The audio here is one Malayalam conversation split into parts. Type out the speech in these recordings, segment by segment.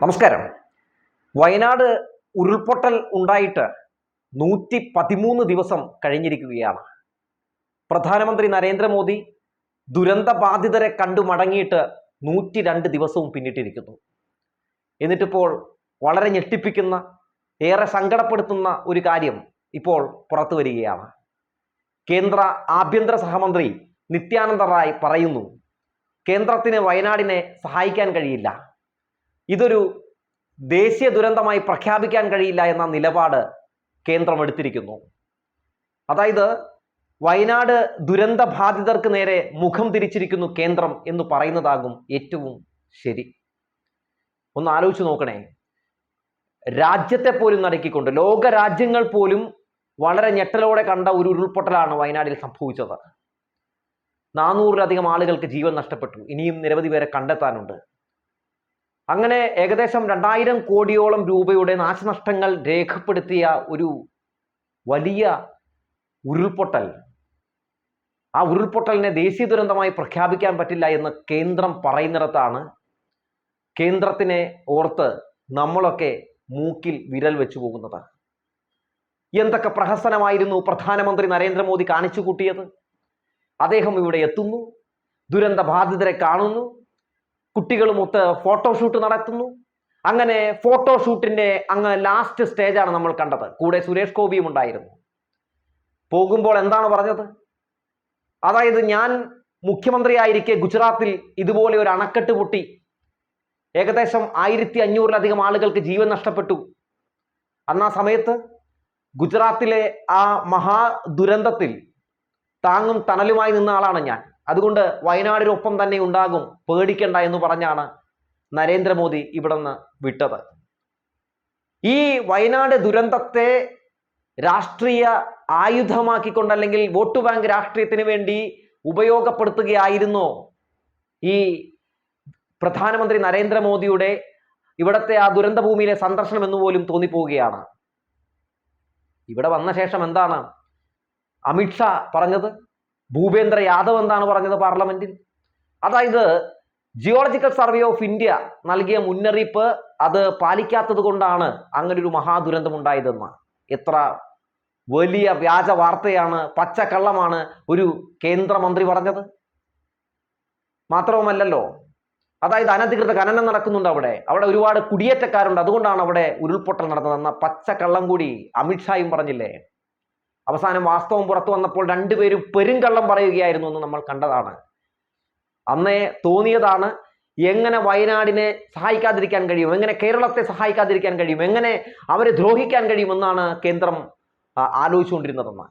നമസ്കാരം. വയനാട് ഉരുൾപൊട്ടൽ ഉണ്ടായിട്ട് നൂറ്റി പതിമൂന്ന് ദിവസം കഴിഞ്ഞിരിക്കുകയാണ്. പ്രധാനമന്ത്രി നരേന്ദ്രമോദി ദുരന്ത ബാധിതരെ കണ്ടു മടങ്ങിയിട്ട് നൂറ്റി രണ്ട് ദിവസവും പിന്നിട്ടിരിക്കുന്നു. എന്നിട്ടിപ്പോൾ വളരെ ഞെട്ടിപ്പിക്കുന്ന ഏറെ സങ്കടപ്പെടുത്തുന്ന ഒരു കാര്യം ഇപ്പോൾ പുറത്തു വരികയാണ്. കേന്ദ്ര ആഭ്യന്തര സഹമന്ത്രി നിത്യാനന്ദ റായ് പറയുന്നു കേന്ദ്രത്തിന് വയനാടിനെ സഹായിക്കാൻ കഴിയില്ല. ഇതൊരു ദേശീയ ദുരന്തമായി പ്രഖ്യാപിക്കാൻ കഴിയില്ല എന്ന നിലപാട് കേന്ദ്രം എടുത്തിരിക്കുന്നു അതായത് വയനാട് ദുരന്ത ബാധിതർക്ക് നേരെ മുഖം തിരിച്ചിരിക്കുന്നു കേന്ദ്രം എന്ന് പറയുന്നതാകും ഏറ്റവും ശരി. ഒന്ന് ആലോചിച്ചു നോക്കണേ. രാജ്യത്തെ പോലും നടക്കിക്കൊണ്ട് ലോക രാജ്യങ്ങൾ പോലും വളരെ ഞെട്ടലോടെ കണ്ട ഒരു ഉരുൾപൊട്ടലാണ് വയനാടിൽ സംഭവിച്ചത്. നാനൂറിലധികം ആളുകൾക്ക് ജീവൻ നഷ്ടപ്പെട്ടു. ഇനിയും നിരവധി പേരെ കണ്ടെത്താനുണ്ട്. അങ്ങനെ ഏകദേശം രണ്ടായിരം കോടിയോളം രൂപയുടെ നാശനഷ്ടങ്ങൾ രേഖപ്പെടുത്തിയ ഒരു വലിയ ഉരുൾപൊട്ടൽ. ആ ഉരുൾപൊട്ടലിനെ ദേശീയ ദുരന്തമായി പ്രഖ്യാപിക്കാൻ പറ്റില്ല എന്ന് കേന്ദ്രം പറയുന്നിടത്താണ് കേന്ദ്രത്തിനെ ഓർത്ത് നമ്മളൊക്കെ മൂക്കിൽ വിരൽ വെച്ചു പോകുന്നത്. എന്തൊക്കെ പ്രഹസനമായിരുന്നു പ്രധാനമന്ത്രി നരേന്ദ്രമോദി കാണിച്ചു കൂട്ടിയത്? അദ്ദേഹം ഇവിടെ എത്തുന്നു ദുരന്ത ബാധിതരെ കാണുന്നു കുട്ടികളുമൊത്ത് ഫോട്ടോഷൂട്ട് നടത്തുന്നു. അങ്ങനെ ഫോട്ടോഷൂട്ടിന്റെ അങ്ങ് ലാസ്റ്റ് സ്റ്റേജാണ് നമ്മൾ കണ്ടത്. കൂടെ സുരേഷ് ഗോപിയും ഉണ്ടായിരുന്നു. പോകുമ്പോൾ എന്താണ് പറഞ്ഞത്? അതായത് ഞാൻ മുഖ്യമന്ത്രിയായിരിക്കെ ഗുജറാത്തിൽ ഇതുപോലെ ഒരു അണക്കെട്ട് പൊട്ടി. ഏകദേശം ആയിരത്തി അഞ്ഞൂറിലധികം ആളുകൾക്ക് ജീവൻ നഷ്ടപ്പെട്ടു. അന്നാ സമയത്ത് ഗുജറാത്തിലെ ആ മഹാ ദുരന്തത്തിൽ താങ്ങും തണലുമായി നിന്ന ആളാണ് ഞാൻ. അതുകൊണ്ട് വയനാടിനൊപ്പം തന്നെ ഉണ്ടാകും. പേടിക്കണ്ട എന്ന് പറഞ്ഞാണ് നരേന്ദ്രമോദി ഇവിടെ നിന്ന് വിട്ടത്. ഈ വയനാട് ദുരന്തത്തെ രാഷ്ട്രീയ ആയുധമാക്കിക്കൊണ്ട് അല്ലെങ്കിൽ വോട്ട് ബാങ്ക് രാഷ്ട്രീയത്തിന് വേണ്ടി ഉപയോഗപ്പെടുത്തുകയായിരുന്നോ ഈ പ്രധാനമന്ത്രി നരേന്ദ്രമോദിയുടെ ഇവിടത്തെ ആ ദുരന്തഭൂമിയിലെ സന്ദർശനം എന്ന് പോലും തോന്നിപ്പോവുകയാണ്. ഇവിടെ വന്ന ശേഷം എന്താണ്? അമിത്ഷാ പറഞ്ഞത്? ഭൂപേന്ദ്ര യാദവ് എന്താണ് പറഞ്ഞത് പാർലമെന്റിൽ. അതായത് ജിയോളജിക്കൽ സർവേ ഓഫ് ഇന്ത്യ നൽകിയ മുന്നറിയിപ്പ് അത് പാലിക്കാത്തത് കൊണ്ടാണ് മഹാദുരന്തം ഉണ്ടായതെന്ന് എത്ര വലിയ വ്യാജ വാർത്തയാണ് പച്ചക്കള്ളമാണ് ഒരു കേന്ദ്രമന്ത്രി പറഞ്ഞത്. മാത്രവുമല്ലല്ലോ അതായത് അനധികൃത ഖനനം നടക്കുന്നുണ്ട് അവിടെ. അവിടെ ഒരുപാട് കുടിയേറ്റക്കാരുണ്ട് അതുകൊണ്ടാണ് അവിടെ ഉരുൾപൊട്ടൽ നടന്നതെന്ന പച്ചക്കള്ളം കൂടി അമിത്ഷായും പറഞ്ഞില്ലേ? അവസാനം വാസ്തവം പുറത്തു വന്നപ്പോൾ രണ്ടുപേരും പെരുങ്കള്ളം പറയുകയായിരുന്നു എന്ന് നമ്മൾ കണ്ടതാണ്. അന്നേ തോന്നിയതാണ് എങ്ങനെ വയനാടിനെ സഹായിക്കാതിരിക്കാൻ കഴിയും എങ്ങനെ കേരളത്തെ സഹായിക്കാതിരിക്കാൻ കഴിയും എങ്ങനെ അവരെ ദ്രോഹിക്കാൻ കഴിയുമെന്നാണ് കേന്ദ്രം ആലോചിച്ചുകൊണ്ടിരുന്നതെന്ന്.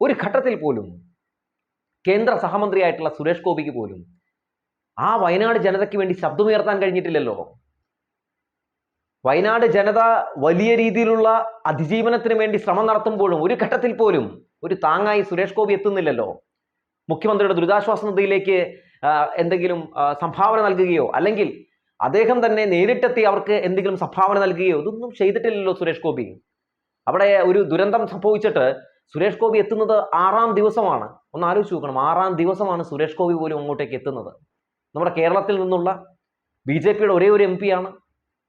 ഒരു ഘട്ടത്തിൽ പോലും കേന്ദ്ര സഹമന്ത്രിയായിട്ടുള്ള സുരേഷ് ഗോപിക്ക് പോലും ആ വയനാട് ജനതയ്ക്ക് വേണ്ടി ശബ്ദമുയർത്താൻ കഴിഞ്ഞിട്ടില്ലല്ലോ. വയനാട് ജനത വലിയ രീതിയിലുള്ള അതിജീവനത്തിന് വേണ്ടി ശ്രമം നടത്തുമ്പോഴും ഒരു ഘട്ടത്തിൽ പോലും ഒരു താങ്ങായി സുരേഷ് ഗോപി എത്തുന്നില്ലല്ലോ. മുഖ്യമന്ത്രിയുടെ ദുരിതാശ്വാസ നിധിയിലേക്ക് എന്തെങ്കിലും സംഭാവന നൽകുകയോ അല്ലെങ്കിൽ അദ്ദേഹം തന്നെ നേരിട്ടെത്തി അവർക്ക് എന്തെങ്കിലും സംഭാവന നൽകുകയോ ഇതൊന്നും ചെയ്തിട്ടില്ലല്ലോ സുരേഷ് ഗോപി. അവിടെ ഒരു ദുരന്തം സംഭവിച്ചിട്ട് സുരേഷ് ഗോപി എത്തുന്നത് ആറാം ദിവസമാണ്. ഒന്ന് ആലോചിച്ച് നോക്കണം ആറാം ദിവസമാണ് സുരേഷ് ഗോപി പോലും അങ്ങോട്ടേക്ക് എത്തുന്നത്. നമ്മുടെ കേരളത്തിൽ നിന്നുള്ള ബി ജെ പിയുടെ ഒരേ ഒരു എം പിയാണ്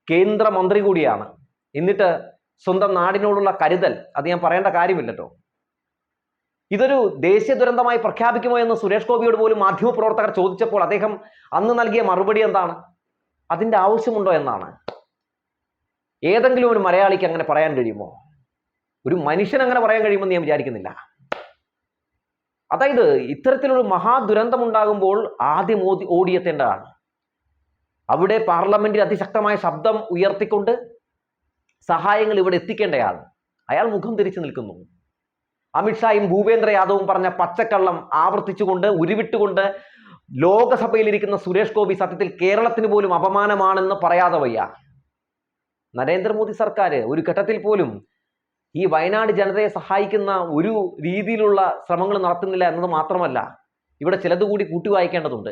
കേന്ദ്രമന്ത്രി കൂടിയാണ്. എന്നിട്ട് സ്വന്തം നാടിനോടുള്ള കരുതൽ അത് ഞാൻ പറയേണ്ട കാര്യമില്ലല്ലോ ഇതൊരു ദേശീയ ദുരന്തമായി പ്രഖ്യാപിക്കുമോ എന്ന് സുരേഷ് ഗോപിയോട് പോലും മാധ്യമപ്രവർത്തകർ ചോദിച്ചപ്പോൾ അദ്ദേഹം അന്ന് നൽകിയ മറുപടി എന്താണ്? അതിന്റെ ആവശ്യമുണ്ടോ എന്നാണ്. ഏതെങ്കിലും ഒരു മലയാളിക്ക് അങ്ങനെ പറയാൻ കഴിയുമോ? ഒരു മനുഷ്യൻ അങ്ങനെ പറയാൻ കഴിയുമെന്ന് ഞാൻ വിചാരിക്കുന്നില്ല. അതായത് ഇത്തരത്തിലൊരു മഹാദുരന്തം ഉണ്ടാകുമ്പോൾ ആദ്യം ഓടി ഓടിയെത്തേണ്ടതാണ്. അവിടെ പാർലമെന്റിൽ അതിശക്തമായ ശബ്ദം ഉയർത്തിക്കൊണ്ട് സഹായങ്ങൾ ഇവിടെ എത്തിക്കേണ്ടയാൾ. അയാൾ മുഖം തിരിച്ചു നിൽക്കുന്നു. അമിത്ഷായും ഭൂപേന്ദ്ര യാദവും പറഞ്ഞ പച്ചക്കള്ളം ആവർത്തിച്ചുകൊണ്ട് ഉരുവിട്ടുകൊണ്ട് ലോകസഭയിലിരിക്കുന്ന സുരേഷ് ഗോപി സത്യത്തിൽ കേരളത്തിന് പോലും അപമാനമാണെന്ന് പറയാതെ വയ്യ. നരേന്ദ്രമോദി സർക്കാർ ഒരു ഘട്ടത്തിൽ പോലും ഈ വയനാട് ജനതയെ സഹായിക്കുന്ന ഒരു രീതിയിലുള്ള ശ്രമങ്ങൾ നടത്തുന്നില്ല എന്നത് മാത്രമല്ല ഇവിടെ ചിലത് കൂടി കൂട്ടി വായിക്കേണ്ടതുണ്ട്.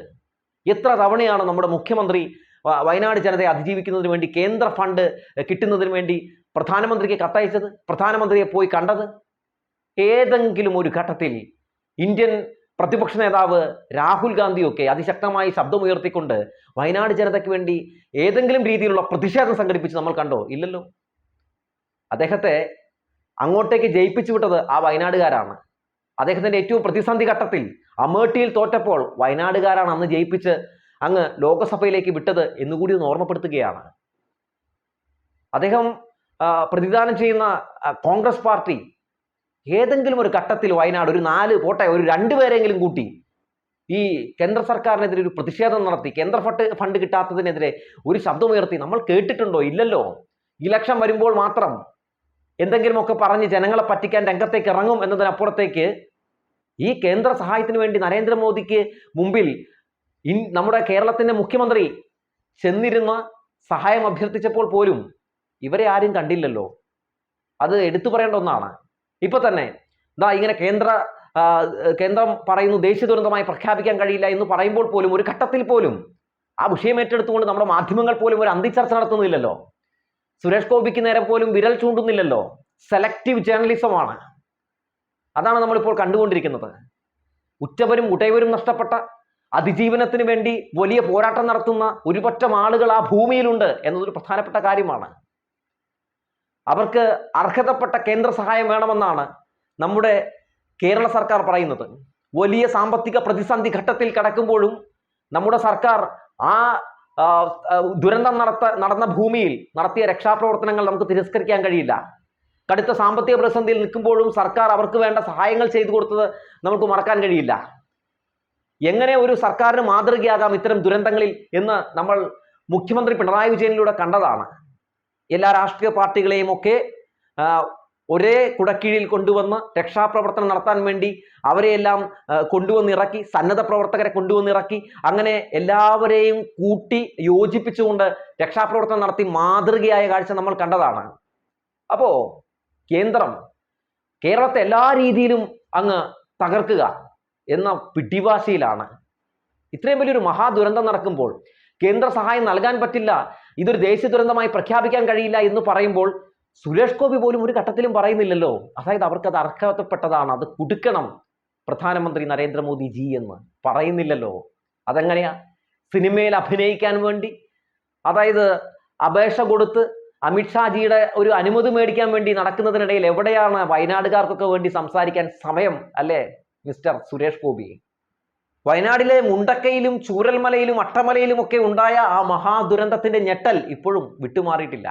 എത്ര തവണയാണ് നമ്മുടെ മുഖ്യമന്ത്രി വയനാട് ജനതയെ അതിജീവിക്കുന്നതിന് വേണ്ടി കേന്ദ്ര ഫണ്ട് കിട്ടുന്നതിന് വേണ്ടി പ്രധാനമന്ത്രിക്ക് കത്തയച്ചത് പ്രധാനമന്ത്രിയെ പോയി കണ്ടത്? ഏതെങ്കിലും ഒരു ഘട്ടത്തിൽ ഇന്ത്യൻ പ്രതിപക്ഷ നേതാവ് രാഹുൽ ഗാന്ധിയൊക്കെ അതിശക്തമായി ശബ്ദമുയർത്തിക്കൊണ്ട് വയനാട് ജനതയ്ക്ക് വേണ്ടി ഏതെങ്കിലും രീതിയിലുള്ള പ്രതിഷേധം സംഘടിപ്പിച്ച് നമ്മൾ കണ്ടോ? ഇല്ലല്ലോ. അദ്ദേഹത്തെ അങ്ങോട്ടേക്ക് ജയിപ്പിച്ചു വിട്ടത് ആ വയനാടുകാരാണ്. അദ്ദേഹത്തിന്റെ ഏറ്റവും പ്രതിസന്ധി ഘട്ടത്തിൽ അമേഠിയിൽ തോറ്റപ്പോൾ വയനാടുകാരാണ് അന്ന് ജയിപ്പിച്ച് അങ്ങ് ലോകസഭയിലേക്ക് വിട്ടത് എന്നുകൂടി ഒന്ന് ഓർമ്മപ്പെടുത്തുകയാണ്. അദ്ദേഹം പ്രതിദാനം ചെയ്യുന്ന കോൺഗ്രസ് പാർട്ടി ഏതെങ്കിലും ഒരു ഘട്ടത്തിൽ വയനാട് ഒരു നാല് പോട്ടെ ഒരു രണ്ടുപേരെങ്കിലും കൂട്ടി ഈ കേന്ദ്ര സർക്കാരിനെതിരെ ഒരു പ്രതിഷേധം നടത്തി കേന്ദ്ര ഫണ്ട് ഫണ്ട് കിട്ടാത്തതിനെതിരെ ഒരു ശബ്ദമുയർത്തി. നമ്മൾ കേട്ടിട്ടുണ്ടോ? ഇല്ലല്ലോ. ഇലക്ഷൻ വരുമ്പോൾ മാത്രം എന്തെങ്കിലുമൊക്കെ പറഞ്ഞ് ജനങ്ങളെ പറ്റിക്കാൻ രംഗത്തേക്ക് ഇറങ്ങും എന്നതിനപ്പുറത്തേക്ക് ഈ കേന്ദ്ര സഹായത്തിന് വേണ്ടി നരേന്ദ്രമോദിക്ക് മുമ്പിൽ ഇൻ നമ്മുടെ കേരളത്തിന്റെ മുഖ്യമന്ത്രി ചെന്നിരുന്ന സഹായം അഭ്യർത്ഥിച്ചപ്പോൾ പോലും ഇവരെ ആരും കണ്ടില്ലല്ലോ. അത് എടുത്തു പറയേണ്ട ഒന്നാണ്. ഇപ്പൊ തന്നെ ദാ ഇങ്ങനെ കേന്ദ്ര കേന്ദ്രം പറയുന്നു ദേശീയ ദുരന്തമായി പ്രഖ്യാപിക്കാൻ കഴിയില്ല എന്ന് പറയുമ്പോൾ പോലും ഒരു ഘട്ടത്തിൽ പോലും ആ വിഷയം ഏറ്റെടുത്തുകൊണ്ട് നമ്മുടെ മാധ്യമങ്ങൾ പോലും ഒരു അന്തിച്ചർച്ച നടത്തുന്നില്ലല്ലോ. സുരേഷ് ഗോപിക്ക് നേരെ പോലും വിരൽ ചൂണ്ടുന്നില്ലല്ലോ. സെലക്റ്റീവ് ജേർണലിസമാണ്. അതാണ് നമ്മളിപ്പോൾ കണ്ടുകൊണ്ടിരിക്കുന്നത്. ഉറ്റവരും ഉടയവരും നഷ്ടപ്പെട്ട അതിജീവനത്തിന് വേണ്ടി വലിയ പോരാട്ടം നടത്തുന്ന ഒരുപറ്റം ആളുകൾ ആ ഭൂമിയിലുണ്ട് എന്നതൊരു പ്രധാനപ്പെട്ട കാര്യമാണ്. അവർക്ക് അർഹതപ്പെട്ട കേന്ദ്ര സഹായം വേണമെന്നാണ് നമ്മുടെ കേരള സർക്കാർ പറയുന്നത്. വലിയ സാമ്പത്തിക പ്രതിസന്ധി ഘട്ടത്തിൽ കടക്കുമ്പോഴും നമ്മുടെ സർക്കാർ ആ ദുരന്തം നടത്ത നടന്ന ഭൂമിയിൽ നടത്തിയ രക്ഷാപ്രവർത്തനങ്ങൾ നമുക്ക് തിരസ്കരിക്കാൻ കഴിയില്ല. കടുത്ത സാമ്പത്തിക പ്രതിസന്ധിയിൽ നിൽക്കുമ്പോഴും സർക്കാർ അവർക്ക് വേണ്ട സഹായങ്ങൾ ചെയ്തു കൊടുത്തത് നമുക്ക് മറക്കാൻ കഴിയില്ല. എങ്ങനെ ഒരു സർക്കാരിന് മാതൃകയാകാം ഇത്തരം ദുരന്തങ്ങളിൽ എന്ന് നമ്മൾ മുഖ്യമന്ത്രി പിണറായി വിജയനിലൂടെ കണ്ടതാണ്. എല്ലാ രാഷ്ട്രീയ പാർട്ടികളെയും ഒക്കെ ഒരേ കുടക്കീഴിൽ കൊണ്ടുവന്ന് രക്ഷാപ്രവർത്തനം നടത്താൻ വേണ്ടി അവരെയെല്ലാം കൊണ്ടുവന്നിറക്കി സന്നദ്ധ പ്രവർത്തകരെ കൊണ്ടുവന്നിറക്കി അങ്ങനെ എല്ലാവരെയും കൂട്ടി യോജിപ്പിച്ചുകൊണ്ട് രക്ഷാപ്രവർത്തനം നടത്തി മാതൃകയായ കാഴ്ച നമ്മൾ കണ്ടതാണ്. അപ്പോ കേന്ദ്രം കേരളത്തെ എല്ലാ രീതിയിലും അങ്ങ് തകർക്കുക. എന്ന പിടിവാശിയിലാണ്. ഇത്രയും വലിയൊരു മഹാദുരന്തം നടക്കുമ്പോൾ കേന്ദ്ര സഹായം നൽകാൻ പറ്റില്ല ഇതൊരു ദേശീയ ദുരന്തമായി പ്രഖ്യാപിക്കാൻ കഴിയില്ല എന്ന് പറയുമ്പോൾ സുരേഷ് ഗോപി പോലും ഒരു ഘട്ടത്തിലും പറയുന്നില്ലല്ലോ. അതായത് അവർക്ക് അത് അർഹതപ്പെട്ടതാണ് അത് കൊടുക്കണം പ്രധാനമന്ത്രി നരേന്ദ്രമോദി ജി എന്ന് പറയുന്നില്ലല്ലോ. അതെങ്ങനെയാ? സിനിമയിൽ അഭിനയിക്കാൻ വേണ്ടി അതായത് അപേക്ഷ കൊടുത്ത് അമിത്ഷാജിയുടെ ഒരു അനുമതി മേടിക്കാൻ വേണ്ടി നടക്കുന്നതിനിടയിൽ എവിടെയാണ് വയനാടുകാർക്കൊക്കെ വേണ്ടി സംസാരിക്കാൻ സമയം അല്ലേ? മിസ്റ്റർ സുരേഷ് ഗോപി. വയനാടിലെ മുണ്ടക്കയിലും ചൂരൽമലയിലും അട്ടമലയിലും ഒക്കെ ഉണ്ടായ ആ മഹാദുരന്തത്തിന്റെ ഞെട്ടൽ ഇപ്പോഴും വിട്ടുമാറിയിട്ടില്ല.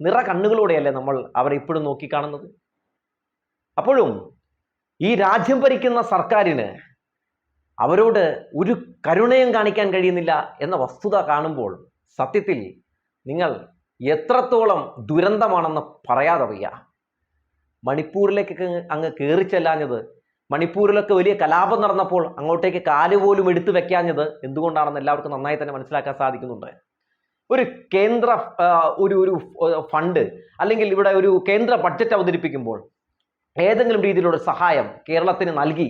നിറ കണ്ണുകളോടെയല്ലേ നമ്മൾ അവരെ ഇപ്പോഴും നോക്കിക്കാണുന്നത്? അപ്പോഴും ഈ രാജ്യം ഭരിക്കുന്ന സർക്കാരിന് അവരോട് ഒരു കരുണയും കാണിക്കാൻ കഴിയുന്നില്ല എന്ന വസ്തുത കാണുമ്പോൾ സത്യത്തിൽ നിങ്ങൾ എത്രത്തോളം ദുരന്തമാണെന്ന് പറയാതെ വയ്യ. അങ്ങ് കയറി ചെല്ലാഞ്ഞത് മണിപ്പൂരിലൊക്കെ വലിയ കലാപം നടന്നപ്പോൾ അങ്ങോട്ടേക്ക് കാൽ പോലും എടുത്തു വെക്കാഞ്ഞത് എന്തുകൊണ്ടാണെന്ന് എല്ലാവർക്കും നന്നായി തന്നെ മനസ്സിലാക്കാൻ സാധിക്കുന്നുണ്ട്. ഒരു കേന്ദ്ര ഒരു ഒരു ഫണ്ട് അല്ലെങ്കിൽ ഇവിടെ ഒരു കേന്ദ്ര ബഡ്ജറ്റ് അവതരിപ്പിക്കുമ്പോൾ ഏതെങ്കിലും രീതിയിലുള്ള സഹായം കേരളത്തിന് നൽകി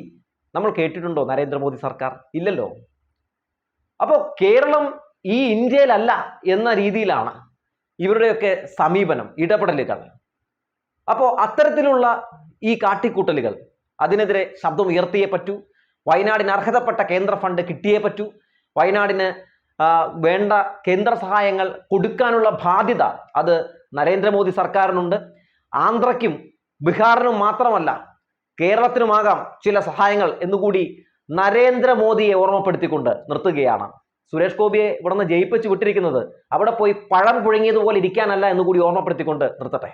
നമ്മൾ കേട്ടിട്ടുണ്ടോ നരേന്ദ്രമോദി സർക്കാർ? ഇല്ലല്ലോ. അപ്പോൾ കേരളം ഈ ഇന്ത്യയിലല്ല എന്ന രീതിയിലാണ് ഇവരുടെയൊക്കെ സമീപനം ഇടപെടലുകൾ. അപ്പോൾ അത്തരത്തിലുള്ള ഈ കാട്ടിക്കൂട്ടലുകൾ അതിനെതിരെ ശബ്ദം ഉയർത്തിയേ പറ്റൂ. വയനാടിന് അർഹതപ്പെട്ട കേന്ദ്ര ഫണ്ട് കിട്ടിയേ പറ്റൂ. വയനാടിന് വേണ്ട കേന്ദ്ര സഹായങ്ങൾ കൊടുക്കാനുള്ള ബാധ്യത അത് നരേന്ദ്രമോദി സർക്കാരിനുണ്ട്. ആന്ധ്രയ്ക്കും ബീഹാറിനും മാത്രമല്ല കേരളത്തിനുമാകാം ചില സഹായങ്ങൾ എന്നുകൂടി നരേന്ദ്രമോദിയെ ഓർമ്മപ്പെടുത്തിക്കൊണ്ട് നിർത്തുകയാണ്. സുരേഷ് ഗോപിയെ ഇവിടുന്ന് ജയിപ്പിച്ചു വിട്ടിരിക്കുന്നത് അവിടെ പോയി പഴം പുഴുങ്ങിയതുപോലെ ഇരിക്കാനല്ല എന്നുകൂടി ഓർമ്മപ്പെടുത്തിക്കൊണ്ട് നിർത്തട്ടെ.